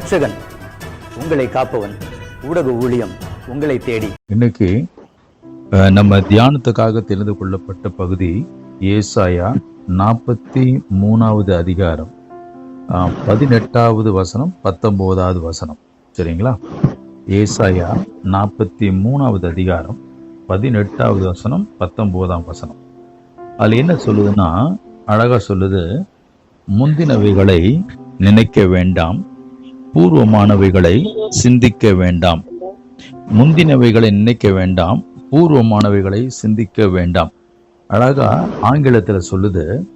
ரட்சகன் உங்களை காப்பவன் ஊடக ஊழியம் உங்களை தேடி. இன்னைக்கு நம்ம தியானத்துக்காக தெரிந்து கொள்ளப்பட்ட பகுதி ஏசாயா நாற்பத்தி மூணாவது அதிகாரம் பதினெட்டாவது வசனம் பத்தொன்பதாவது வசனம். சரிங்களா? ஏசாயா நாற்பத்தி மூணாவது அதிகாரம் பதினெட்டாவது வசனம் பத்தொம்போதாம் வசனம். அதில் என்ன சொல்லுதுன்னா அழகாக சொல்லுது முந்தினவைகளை நினைக்க வேண்டாம் பூர்வமானவைகளை சிந்திக்க வேண்டாம். முந்தினவைகளை நினைக்க வேண்டாம். பூர்வமானவைகளை சிந்திக்க வேண்டாம். அழகா ஆங்கிலத்தில் சொல்லுது.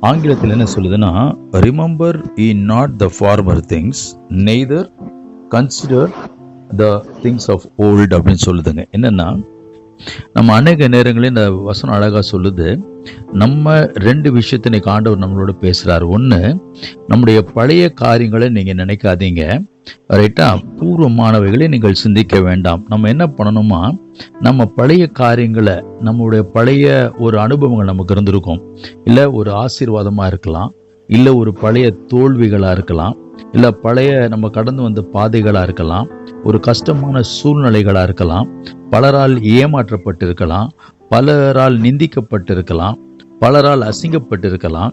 ஆங்கிலத்தில் என்ன சொல்லுதுன்னா remember ye not the former things neither consider the things of old அப்படின்னு சொல்லுதுங்க. என்னன்னா நம்ம அநேக நேரங்களில் இந்த வசனம் அழகாக சொல்லுது. நம்ம ரெண்டு விஷயத்தினை காண்டவர் ஆண்டவர் நம்மளோட பேசுகிறார் ஒன்று நம்முடைய பழைய காரியங்களை நீங்கள் நினைக்காதீங்க. ரைட்டா பூர்வமானவைகளை நீங்கள் சிந்திக்க வேண்டாம். நம்ம என்ன பண்ணணுமா? நம்ம பழைய காரியங்களை நம்மளுடைய பழைய ஒரு அனுபவங்கள் நமக்கு இருந்திருக்கும். இல்லை ஒரு ஆசீர்வாதமாக இருக்கலாம். இல்லை ஒரு பழைய தோல்விகளாக இருக்கலாம். இல்லை பழைய நம்ம கடந்து வந்த பாதைகளாக இருக்கலாம். ஒரு கஷ்டமான சூழ்நிலைகளாக இருக்கலாம். பலரால் ஏமாற்றப்பட்டிருக்கலாம். பலரால் நிந்திக்கப்பட்டிருக்கலாம். பலரால் அசிங்கப்பட்டிருக்கலாம்.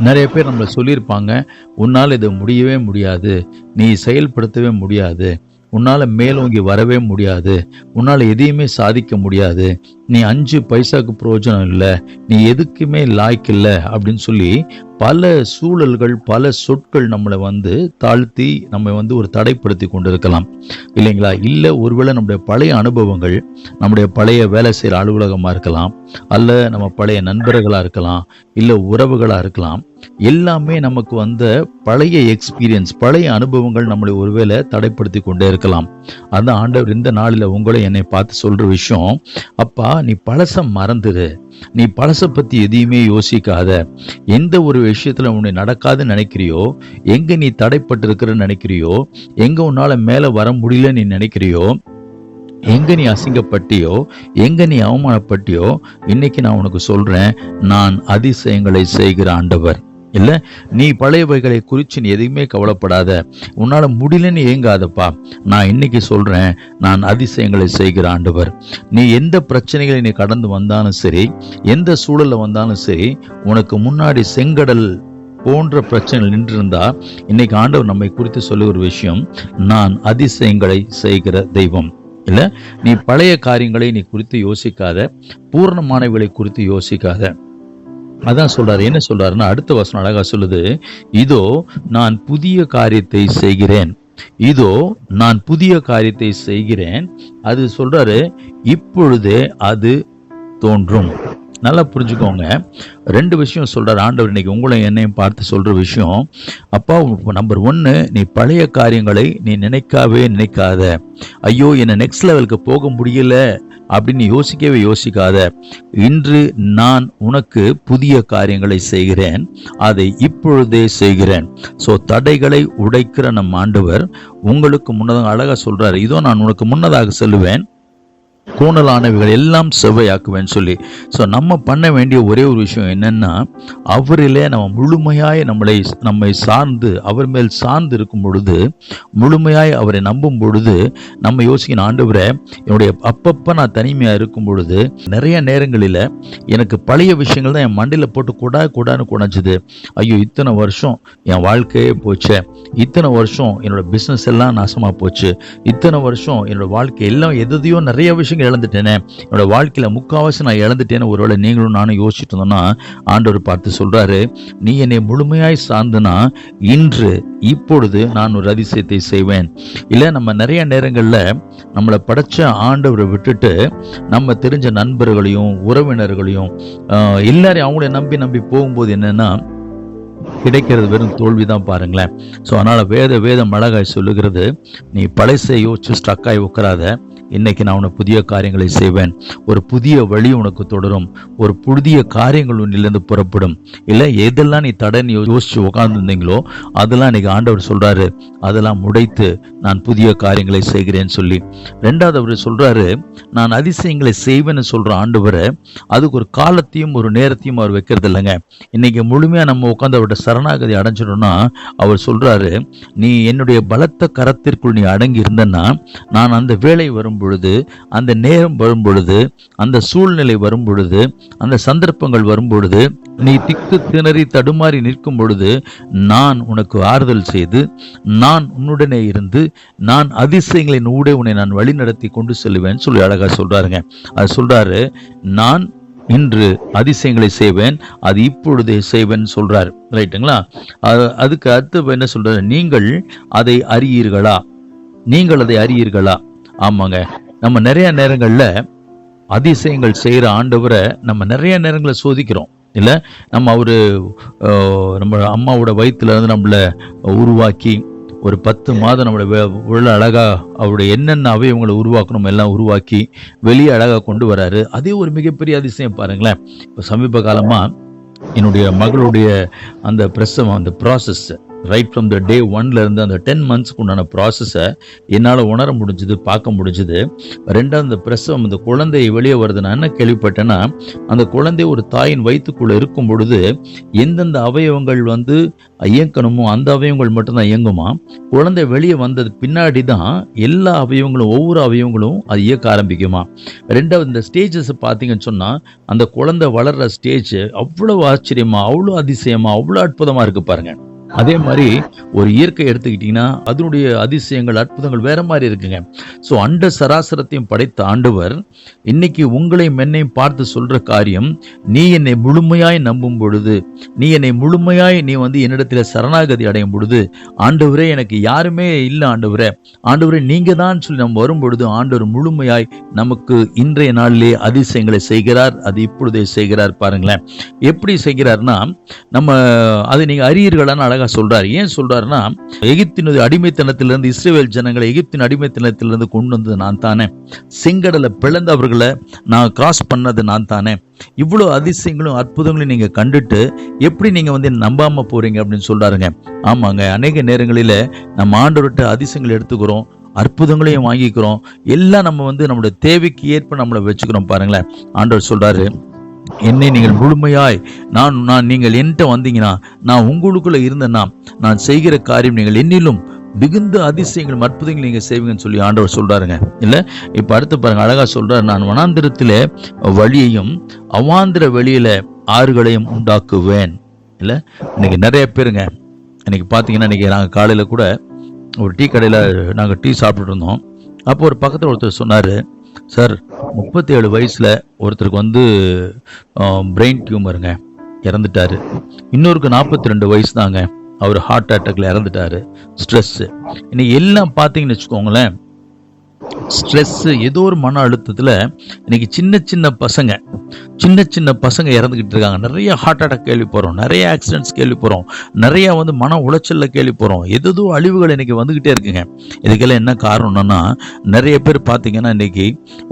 நிறைய பேர் நம்மளை சொல்லியிருப்பாங்க உன்னால் இது முடியவே முடியாது. நீ செயல்படுத்தவே முடியாது. உன்னால் மேலோங்கி வரவே முடியாது. உன்னால் எதையுமே சாதிக்க முடியாது. நீ அஞ்சு பைசாக்கு பிரயோஜனம் இல்லை நீ எதுக்குமே லாய்க்கு இல்லை அப்படின்னு சொல்லி பல சூழல்கள் பல சொற்கள் நம்மளை வந்து தாழ்த்தி நம்ம வந்து ஒரு தடைப்படுத்தி கொண்டு இருக்கலாம் இல்லைங்களா? இல்லை ஒருவேளை நம்முடைய பழைய அனுபவங்கள் நம்முடைய பழைய வேலை செய்கிற அலுவலகமாக இருக்கலாம் அல்ல நம்ம பழைய நண்பர்களாக இருக்கலாம் இல்லை உறவுகளாக இருக்கலாம் எல்லாமே நமக்கு வந்த பழைய எக்ஸ்பீரியன்ஸ் பழைய அனுபவங்கள் நம்மளை ஒருவேளை தடைப்படுத்தி கொண்டே இருக்கலாம். அந்த ஆண்டவர் இந்த நாளில் உங்களை என்னை பார்த்து சொல்கிற விஷயம் அப்பா நீ பழச மறந்துடு நீ பழச பத்தி எதையுமே யோசிக்காத. எந்த ஒரு விஷயத்துல உன்னை நடக்காதுன்னு நினைக்கிறியோ எங்க நீ தடைப்பட்டிருக்கிறன்னு நினைக்கிறியோ எங்க உன்னால மேல வர முடியலன்னு நீ நினைக்கிறியோ எங்க நீ அசிங்கப்பட்டியோ எங்க நீ அவமானப்பட்டியோ இன்னைக்கு நான் உனக்கு சொல்றேன் நான் அதிசயங்களை செய்கிற ஆண்டவர். இல்லை நீ பழையவைகளை குறித்து நீ எதையுமே கவலைப்படாத. உன்னால் முடியலன்னு ஏங்காதப்பா. நான் இன்னைக்கு சொல்கிறேன் நான் அதிசயங்களை செய்கிற ஆண்டவர். நீ எந்த பிரச்சனைகளை நீ கடந்து வந்தாலும் சரி எந்த சூழலில் வந்தாலும் சரி உனக்கு முன்னாடி செங்கடல் போன்ற பிரச்சனைகள் நின்றிருந்தா இன்னைக்கு ஆண்டவர் நம்மை குறித்து சொல்லுகிற ஒரு விஷயம் நான் அதிசயங்களை செய்கிற தெய்வம். இல்லை நீ பழைய காரியங்களை நீ குறித்து யோசிக்காத பூர்ணமானவைகளை குறித்து யோசிக்காத. அதான் சொல்றாரு. என்ன சொல்றாருன்னா அடுத்த வசனம் அழகா சொல்லுது. இதோ நான் புதிய காரியத்தை செய்கிறேன். இதோ நான் புதிய காரியத்தை செய்கிறேன். அது சொல்றாரு இப்பொழுதே அது தோன்றும். நல்லா புரிஞ்சுக்கோங்க. ரெண்டு விஷயம் சொல்கிறார் ஆண்டவர் இன்னைக்கு உங்களை என்னையும் பார்த்து சொல்கிற விஷயம் அப்பா நம்பர் ஒன்று நீ பழைய காரியங்களை நீ நினைக்காவே நினைக்காத. ஐயோ என்னை நெக்ஸ்ட் லெவலுக்கு போக முடியல அப்படின்னு யோசிக்கவே யோசிக்காத. இன்று நான் உனக்கு புதிய காரியங்களை செய்கிறேன். அதை இப்பொழுதே செய்கிறேன். ஸோ தடைகளை உடைக்கிற நம் ஆண்டவர் உங்களுக்கு முன்னதாக அழகாக சொல்கிறார் இதோ நான் உனக்கு முன்னதாக சொல்லுவேன். கூணலானவைகள் எல்லாம் செவ்வையாக்குவேன்னு சொல்லி. ஸோ நம்ம பண்ண வேண்டிய ஒரே ஒரு விஷயம் என்னென்னா அவரிலே நம்ம முழுமையாய் நம்மளை நம்மை சார்ந்து அவர் மேல் சார்ந்து இருக்கும் பொழுது முழுமையாய் அவரை நம்பும் பொழுது நம்ம யோசிக்கணும் ஆண்டவரை என்னுடைய அப்பப்போ நான் தனிமையாக இருக்கும் பொழுது நிறைய நேரங்களில் எனக்கு பழைய விஷயங்கள் தான் என் மண்டையில் போட்டு கொடா கொடான்னு குடைஞ்சுது ஐயோ இத்தனை வருஷம் என் வாழ்க்கையே போச்சே. இத்தனை வருஷம் என்னோட பிஸ்னஸ் எல்லாம் நாசமாக போச்சு. இத்தனை வருஷம் என்னோட வாழ்க்கை எல்லாம் எதையோ நிறைய விஷயங்கள் இழந்துட்டேனே. என்னோட வாழ்க்கையில முக்காவாசி நான் இழந்துட்டேன்னு ஒருவேளை நீங்களும் நானும் யோசிச்சுட்டு இருந்தோம்னா ஆண்டவர் பார்த்து சொல்றாரு நீ என்னை முழுமையாய் சார்ந்தனா இன்று இப்பொழுது நான் ஒரு அதிசயத்தை செய்வேன். இல்லை நம்ம நிறைய நேரங்களில் நம்மளை படைச்ச ஆண்டவரை விட்டுட்டு நம்ம தெரிஞ்ச நண்பர்களையும் உறவினர்களையும் எல்லாரையும் அவங்கள நம்பி நம்பி போகும்போது என்னன்னா கிடைக்கிறது வெறும் தோல்வி தான் பாருங்களேன். ஸோ அதனால் வேத வேதம் அழகாய் சொல்லுகிறது நீ பழசை யோசிச்சு ஸ்டக்காய் உட்காராத. இன்னைக்கு நான் உனக்கு புதிய காரியங்களை செய்வேன். ஒரு புதிய வழி உனக்கு தொடரும். ஒரு புதிய காரியங்கள் உன்னிலிருந்து புறப்படும். இல்லை எதெல்லாம் நீ தடன்னு யோசிச்சு உட்கார்ந்துருந்தீங்களோ அதெல்லாம் இன்னைக்கு ஆண்டவர் சொல்றாரு. அதெல்லாம் முடைத்து நான் புதிய காரியங்களை செய்கிறேன்னு சொல்லி. ரெண்டாவது அவர் சொல்றாரு நான் அதிசயங்களை செய்வேன்னு சொல்ற ஆண்டவரை அதுக்கு ஒரு காலத்தையும் ஒரு நேரத்தையும் அவர் வைக்கிறது இல்லைங்க. இன்னைக்கு முழுமையா நம்ம உட்காந்து அவர்கிட்ட சரணாகதி அடைஞ்சிடணும்னா அவர் சொல்றாரு நீ என்னுடைய பலத்த கரத்திற்குள் நீ அடங்கி இருந்தன்னா நான் அந்த வேலை வரும்போது பொழுது அந்த நேரம் வரும் பொழுது அந்த சூழ்நிலை வரும் பொழுது அந்த சந்தர்ப்பங்கள் வரும் பொழுது நீ திக்கு திணறி தடுமாறி நிற்கும் பொழுது நான் உனக்கு ஆறுதல் செய்து நான் உன்னுடனே இருந்து நான் அதிசயங்களின் ஊடே உன்னை நான் வழி நடத்தி கொண்டு செல்லுவேன் சொல்லி அழகா சொல்றாருங்க. அது சொல்றாரு நான் இன்று அதிசயங்களை செய்வேன் அது இப்பொழுதே செய்வேன் சொல்றாரு. ரைட்டுங்களா? அது- அதுக்கு அடுத்து என்ன சொல்றாரு? நீங்கள் அதை அறியீர்களா? நீங்கள் அதை அறியீர்களா? ஆமாங்க. நம்ம நிறைய நேரங்களில் அதிசயங்கள் செய்கிற ஆண்டவரை நம்ம நிறைய நேரங்களில் சோதிக்கிறோம். இல்லை நம்ம அவர் நம்ம அம்மாவோட வயிற்றுலேருந்து நம்மளை உருவாக்கி ஒரு பத்து மாதம் நம்மளை வே உள்ள அழகாக அவருடைய என்னென்ன அவயவங்களை உருவாக்கணும் எல்லாம் உருவாக்கி வெளியே அழகாக கொண்டு வராரு. அதே ஒரு மிகப்பெரிய அதிசயம் பாருங்களேன். இப்போ சமீப காலமாக என்னுடைய மகளுடைய அந்த பிரசவம் அந்த process right from the day ஒன்லேருந்து அந்த டென் மந்த்ஸ்க்கு உண்டான ப்ராசஸை என்னால் உணர முடிஞ்சுது பார்க்க முடிஞ்சுது. ரெண்டாவது அந்த பிரசவம் அந்த குழந்தை வெளியே வருது நான் என்ன கேள்விப்பட்டேன்னா அந்த குழந்தை ஒரு தாயின் வயிற்றுக்குள்ளே இருக்கும் பொழுது எந்தெந்த அவயவங்கள் வந்து இயக்கணுமோ அந்த அவயவங்கள் மட்டும்தான் இயங்குமா? குழந்தை வெளியே வந்தது பின்னாடி தான் எல்லா அவயவங்களும் ஒவ்வொரு அவயவங்களும் அது இயக்க ஆரம்பிக்குமா? ரெண்டாவது இந்த ஸ்டேஜஸ் பார்த்தீங்கன்னு சொன்னால் அந்த குழந்தை வளர்கிற ஸ்டேஜ் அவ்வளோ ஆச்சரியமா அவ்வளோ அதிசயமா அவ்வளோ அற்புதமாக இருக்குது பாருங்கள் அதே மாதிரி ஒரு இயற்கை எடுத்துக்கிட்டிங்கன்னா அதனுடைய அதிசயங்கள் அற்புதங்கள் வேற மாதிரி இருக்குங்க. ஸோ அண்ட சராசரத்தையும் படைத்த ஆண்டவர் இன்னைக்கு உங்களை மென்னையும் பார்த்து சொல்ற காரியம் நீ என்னை முழுமையாய் நம்பும் பொழுது நீ என்னை முழுமையாய் நீ வந்து என்னிடத்தில் சரணாகதி அடையும் பொழுது ஆண்டவரே எனக்கு யாருமே இல்லை ஆண்டவரே. ஆண்டவரே நீங்க தான் சொல்லி நம்ம வரும் பொழுது ஆண்டவர் முழுமையாய் நமக்கு இன்றைய நாளிலே அதிசயங்களை செய்கிறார் அது இப்பொழுதே செய்கிறார் பாருங்களேன். எப்படி செய்கிறார்னா நம்ம அதை நீங்க அறியீர்களான்னு அழகா சொல்றாரு. ஏன் சொல்றாருன்னா எகிப்தினுடைய அடிமைத்தனத்திலிருந்து இஸ்ரேல் ஜனங்களை எகிப்தின் அடிமைத்தனத்திலிருந்து கொண்டு வந்தது நான் தானே. செங்கடலை பிளந்தவர்களை நான் கிராஸ் பண்ணது நான் தானே. இவ்வளோ அதிசயங்களும் அற்புதங்களையும் நீங்கள் கண்டுட்டு எப்படி நீங்கள் வந்து நம்பாமல் போகிறீங்க அப்படின்னு சொல்கிறாருங்க ஆமாங்க அநேக நேரங்களில் நம்ம ஆண்டவர்கிட்ட அதிசயங்கள் எடுத்துக்கிறோம் அற்புதங்களையும் வாங்கிக்கிறோம். எல்லாம் நம்ம வந்து நம்மளுடைய தேவைக்கு ஏற்ப நம்மளை வச்சுக்கிறோம் பாருங்களேன். ஆண்டவர் சொல்கிறாரு என்னை நீங்கள் முழுமையாய் நான் நான் நீங்கள் என்கிட்ட வந்தீங்கன்னா நான் உங்களுக்குள்ளே இருந்தேன்னா நான் செய்கிற காரியம் நீங்கள் என்னிலும் மிகுந்த அதிசயங்கள் அற்புதங்கள் நீங்கள் செய்வீங்கன்னு சொல்லி ஆண்டவர் சொல்கிறாருங்க இல்லை? இப்போ அடுத்து பாருங்கள் அழகாக சொல்கிறார் நான் வனாந்திரத்தில் வழியையும் அவாந்திர வழியில் ஆறுகளையும் உண்டாக்குவேன். இல்லை? இன்னைக்கு நிறைய பேருங்க இன்னைக்கு பார்த்தீங்கன்னா இன்னைக்கு நாங்கள் காலையில் கூட ஒரு டீ கடையில் நாங்கள் டீ சாப்பிட்டுட்டு இருந்தோம். அப்போ ஒரு பக்கத்தில் ஒருத்தர் சொன்னார் சார் முப்பத்தேழு வயசில் ஒருத்தருக்கு வந்து பிரெயின் டியூமருங்க இறந்துட்டாரு. இன்னொருக்கு நாற்பத்தி ரெண்டு வயசு தாங்க அவர் ஹார்ட் அட்டாக்ல இறந்துட்டாரு. ஸ்ட்ரெஸ்ஸு இன்னைக்கு எல்லாம் பார்த்தீங்கன்னு வச்சுக்கோங்களேன் ஸ்ட்ரெஸ்ஸு ஏதோ ஒரு மன அழுத்தத்தில் இன்றைக்கி சின்ன சின்ன பசங்க சின்ன சின்ன பசங்க இறந்துக்கிட்டு இருக்காங்க. நிறைய ஹார்ட் அட்டாக் கேள்வி போகிறோம் நிறைய ஆக்சிடென்ட்ஸ் கேள்வி போகிறோம் நிறைய வந்து மன உளைச்சலில் கேள்வி போகிறோம் எதோ அழிவுகள் இன்றைக்கி வந்துக்கிட்டே இருக்குங்க. இதுக்கெல்லாம் என்ன காரணம்னா நிறைய பேர் பார்த்தீங்கன்னா இன்னைக்கு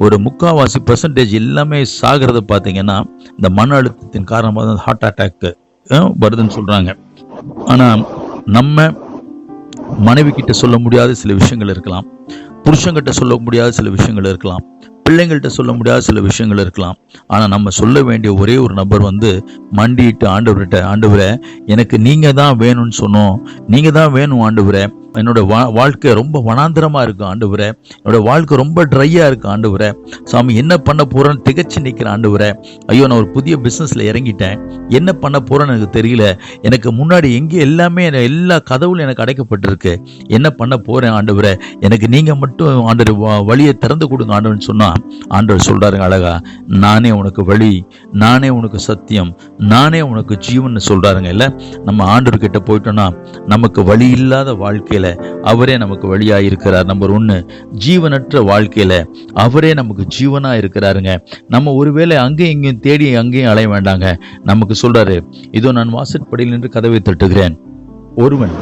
ஒரு முக்கால்வாசி பர்சன்டேஜ் எல்லாமே சாகிறத பார்த்தீங்கன்னா இந்த மன அழுத்தத்தின் காரணமாக தான் ஹார்ட் அட்டாக்கு வருதுன்னு சொல்கிறாங்க ஆனால் நம்ம மனைவி கிட்ட சொல்ல முடியாத சில விஷயங்கள் இருக்கலாம். புருஷங்கிட்ட சொல்ல முடியாத சில விஷயங்கள் இருக்கலாம். பிள்ளைங்கள்ட்ட சொல்ல முடியாத சில விஷயங்கள் இருக்கலாம். ஆனால் நம்ம சொல்ல வேண்டிய ஒரே ஒரு நபர் வந்து மண்டிட்டு ஆண்டவர்கிட்ட ஆண்டவரே எனக்கு நீங்கள் தான் வேணும்னு சொன்னோம். நீங்கள் தான் வேணும் ஆண்டவரே. என்னோட வா வாழ்க்கை ரொம்ப வனாந்திரமாக இருக்கும் ஆண்டவரே. என்னோட வாழ்க்கை ரொம்ப ட்ரையாக இருக்கும் ஆண்டவரே. சாமி என்ன பண்ண போகிறேன்னு திகச்சு நிற்கிறேன் ஆண்டவரே. ஐயோ நான் ஒரு புதிய பிஸ்னஸில் இறங்கிட்டேன். என்ன பண்ண போகிறேன்னு எனக்கு தெரியல. எனக்கு முன்னாடி எங்கே எல்லாமே எல்லா கதவுகளும் எனக்கு அடைக்கப்பட்டிருக்கு. என்ன பண்ண போகிறேன் ஆண்டவரே? எனக்கு நீங்கள் மட்டும் ஆண்டவர் வழியை திறந்து கொடுங்க ஆண்டவர்னு சொன்னால் ஆண்டவர் சொல்கிறாருங்க அழகா. நானே உனக்கு வழி நானே உனக்கு சத்தியம் நானே உனக்கு ஜீவன் சொல்கிறாருங்க இல்லை? நம்ம ஆண்டவர்கிட்ட போயிட்டோம்னா நமக்கு வழி இல்லாத வாழ்க்கையில் அவரே நமக்கு வழியா இருக்கிறார் நம்பர் ஒன்னு ஜீவனற்ற வாழ்க்கையில அவரே நமக்கு ஜீவனா இருக்கிறாருங்க நம்ம ஒருவேளை அங்கேயும் இங்கேயும் தேடி அங்கேயும் அலைய வேண்டாங்க. நமக்கு சொல்றாரு இதோ நான் வாசற்படியில் நின்று கதவை தட்டுகிறேன். ஒருவன்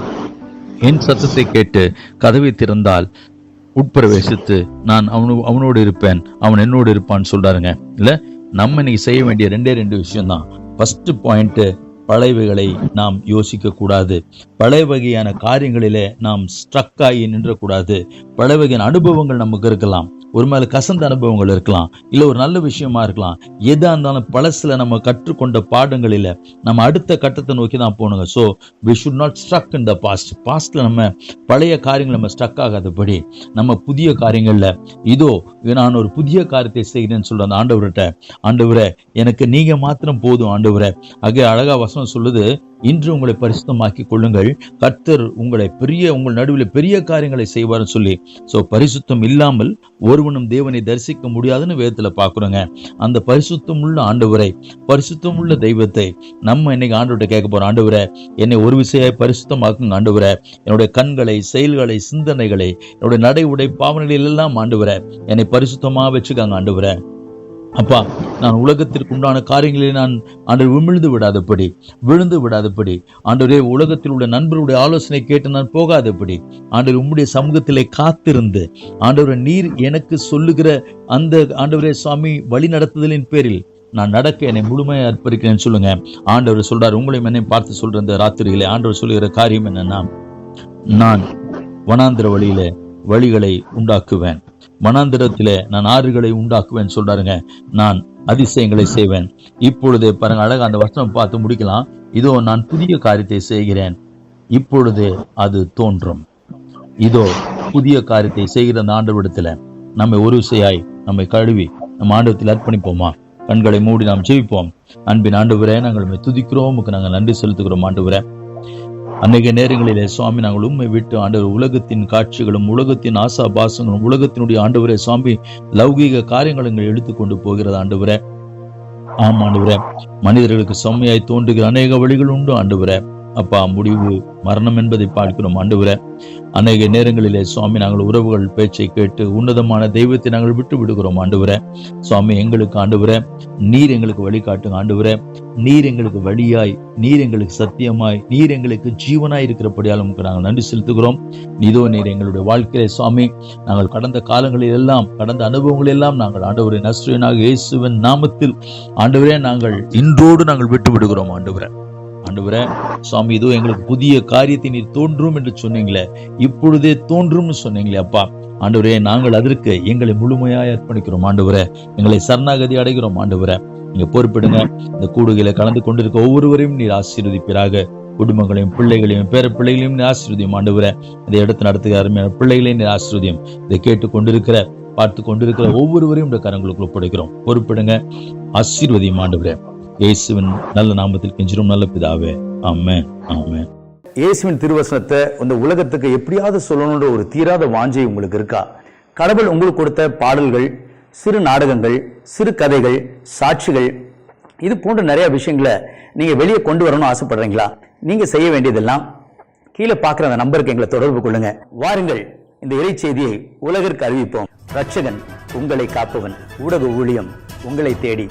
என் சத்தத்தை கேட்டு கதவை திறந்தால் உட்பிரவேசித்து நான் அவனு அவனோடு இருப்பேன் அவன் என்னோடு இருப்பான்னு சொல்றாருங்க. இல்ல நம்ம இன்னைக்கு செய்ய வேண்டிய ரெண்டே ரெண்டு விஷயம் தான் ஃபர்ஸ்ட் பாயிண்ட் பழையவைகளை நாம் யோசிக்க கூடாது பழைய வகையான காரியங்களிலே நாம் ஸ்ட்ரக் ஆகி நின்றக்கூடாது. பழைய வகையான அனுபவங்கள் நமக்கு இருக்கலாம். ஒரு மேலே கசந்த அனுபவங்கள் இருக்கலாம் இல்லை ஒரு நல்ல விஷயமா இருக்கலாம். எதாக இருந்தாலும் பழசில் நம்ம கற்றுக்கொண்ட பாடங்களில் நம்ம அடுத்த கட்டத்தை நோக்கி தான் போகணுங்க so we should not struck in the past பாஸ்ட்டில் நம்ம பழைய காரியங்கள் நம்ம ஸ்ட்ரக் ஆகாதபடி நம்ம புதிய காரியங்களில் இதோ நான் ஒரு புதிய காரியத்தை செய்கிறேன்னு சொல்ற அந்த ஆண்டவர்கிட்ட ஆண்டவரே எனக்கு நீங்கள் மாத்திரம் போதும் ஆண்டவரை. அங்கே அழகாக வசனம் சொல்லுது இன்று உங்களை பரிசுத்தமாக்கி கொள்ளுங்கள். கர்த்தர் உங்களை பெரிய உங்கள் நடுவில் பெரிய காரியங்களை செய்வார்னு சொல்லி ஸோ பரிசுத்தம் இல்லாமல் ஒருவனும் தேவனை தரிசிக்க முடியாதுன்னு வேதத்தில் பார்க்குறோங்க. அந்த பரிசுத்தம் உள்ள ஆண்டவரை பரிசுத்தம் உள்ள தெய்வத்தை நம்ம இன்னைக்கு ஆண்டவர்கிட்ட கேட்க போகிறோம் ஆண்டவரை என்னை ஒரு விஷயம் பரிசுத்தமாக்குங்க ஆண்டவரை. என்னுடைய கண்களை செயல்களை சிந்தனைகளை என்னுடைய நடை உடை பாவனைகளில் எல்லாம் ஆண்டவரை என்னை பரிசுத்தமாக வச்சுக்காங்க ஆண்டவரை. அப்பா நான் உலகத்திற்கு உண்டான காரியங்களில் நான் ஆண்டவர் விமிழ்ந்து விடாதபடி விழுந்து விடாதபடி ஆண்டவரே உலகத்தில் உள்ள நண்பருடைய ஆலோசனை கேட்டு நான் போகாதபடி ஆண்டவர் உம்முடைய சமூகத்திலே காத்திருந்து ஆண்டவரை நீர் எனக்கு சொல்லுகிற அந்த ஆண்டவரே சுவாமி வழி நடத்துதலின் பேரில் நான் நடக்க என்னை முழுமையாக அர்ப்பணிக்கிறேன்னு சொல்லுங்க. ஆண்டவர் சொல்றார் உங்களையும் என்னை பார்த்து சொல்ற இந்த ராத்திரியிலே ஆண்டவர் சொல்லுகிற காரியம் என்னன்னா நான் வனாந்திர வழியில வழிகளை உண்டாக்குவேன். மனாந்திரத்திலே நான் ஆறுகளை உண்டாக்குவேன் சொல்றாருங்க. நான் அதிசயங்களை செய்வேன். இப்பொழுது பாருங்க அழகா அந்த வசனம் பார்த்து முடிக்கலாம். இதோ நான் புதிய காரியத்தை செய்கிறேன். இப்பொழுது அது தோன்றும். இதோ புதிய காரியத்தை செய்கிற அந்த ஆண்டவரிடத்துல நம்மை ஒரு விசையாய் நம்மை கழுவி நம்ம ஆண்டவத்தில் அர்ப்பணிப்போமா? கண்களை மூடி நாம் ஜெயிப்போம் அன்பின் ஆண்டவரே நாங்கள் துதிக்கிறோம். உமக்கு நாங்கள் நன்றி செலுத்துகிறோம் ஆண்டவரே. அநேக நேரங்களிலே சுவாமி நாங்கள் உண்மை விட்டு ஆண்டவர் உலகத்தின் காட்சிகளும் உலகத்தின் ஆசா பாசங்களும் உலகத்தினுடைய ஆண்டவரே சுவாமி லௌகீக காரியங்களை எங்கள் எடுத்துக்கொண்டு போகிறது ஆண்டவரே. ஆம் ஆண்டவரே. மனிதர்களுக்கு செம்மையாய் தோன்றுகிற அநேக வழிகள் உண்டு ஆண்டவரே. அப்பா முடிவு மரணம் என்பதை பார்க்கிறோம் ஆண்டவர. அநேக நேரங்களிலே சுவாமி நாங்கள் உறவுகள் பேச்சை கேட்டு உன்னதமான தெய்வத்தை நாங்கள் விட்டு விடுகிறோம் ஆண்டவர. சுவாமி எங்களுக்கு ஆண்டவர நீர் எங்களுக்கு வழிகாட்டுங்க ஆண்டவர. நீர் எங்களுக்கு வழியாய் நீர் எங்களுக்கு சத்தியமாய் நீர் எங்களுக்கு ஜீவனாய் இருக்கிறபடியால் நாங்கள் நன்றி செலுத்துகிறோம். இதோ நீர் எங்களுடைய வாழ்க்கையிலே சுவாமி நாங்கள் கடந்த காலங்களில் எல்லாம் கடந்த அனுபவங்கள் எல்லாம் நாங்கள் ஆண்டவரை நஸ்ரீனாக இயேசுவின் நாமத்தில் ஆண்டவரே நாங்கள் இன்றோடு நாங்கள் விட்டு விடுகிறோம் ஆண்டவரை. ஆண்டவரே சுவாமி இதோ எங்களுக்கு புதிய காரியத்தை நீர் தோன்றும் என்று சொன்னீங்களே. இப்பொழுதே தோன்றும்னு சொன்னீங்களே அப்பா. ஆண்டவரே நாங்கள் அதற்கு எங்களை முழுமையாக அர்ப்பணிக்கிறோம். ஆண்டவரே எங்களை சரணாகதி அடைகிறோம். ஆண்டவரே நீங்க பொறுப்பிடுங்க. இந்த கூடுகையில கலந்து கொண்டிருக்க ஒவ்வொருவரையும் நீர் ஆசீர்வதிப்பீராக. குடும்பங்களையும் பிள்ளைகளையும் பேர பிள்ளைகளையும் நீர் ஆசீர்வதியும். ஆண்டவரே இதை எடுத்து நடத்துகிற அருமையான பிள்ளைகளையும் நீர் ஆசீர்வதியும். இதை கேட்டு கொண்டிருக்கிற பார்த்து கொண்டிருக்கிற ஒவ்வொருவரையும் இந்த கரங்களுக்கு ஒப்படைக்கிறோம். பொறுப்பிடுங்க. ஆசீர்வதியும் ஆண்டவரே. இயேசுவின் நல்ல நாமத்தில் கெஞ்சிரும். நல்ல பிதாவே ஆமேன் ஆமென். இயேசுவின் திருவசனத்தை இந்த உலகத்துக்கு எப்படியாவது சொல்லணுன்ற ஒரு தீராத வாஞ்சை உங்களுக்கு இருக்கா? கடவுள் உங்களுக்கு கொடுத்த பாடல்கள் சிறு நாடகங்கள் சிறு கதைகள் சாட்சிகள் இது போன்ற நிறைய விஷயங்களை நீங்க வெளியே கொண்டு வரணும்னு ஆசைப்படுறீங்களா? நீங்க செய்ய வேண்டியதெல்லாம் கீழே பார்க்குற அந்த நம்பருக்கு எங்களை தொடர்பு கொள்ளுங்க. வாருங்கள் இந்த இறை செய்தியை உலகிற்கு அறிவிப்போம். ரட்சகன் உங்களை காப்பவன் ஊடக ஊழியம் உங்களை தேடி.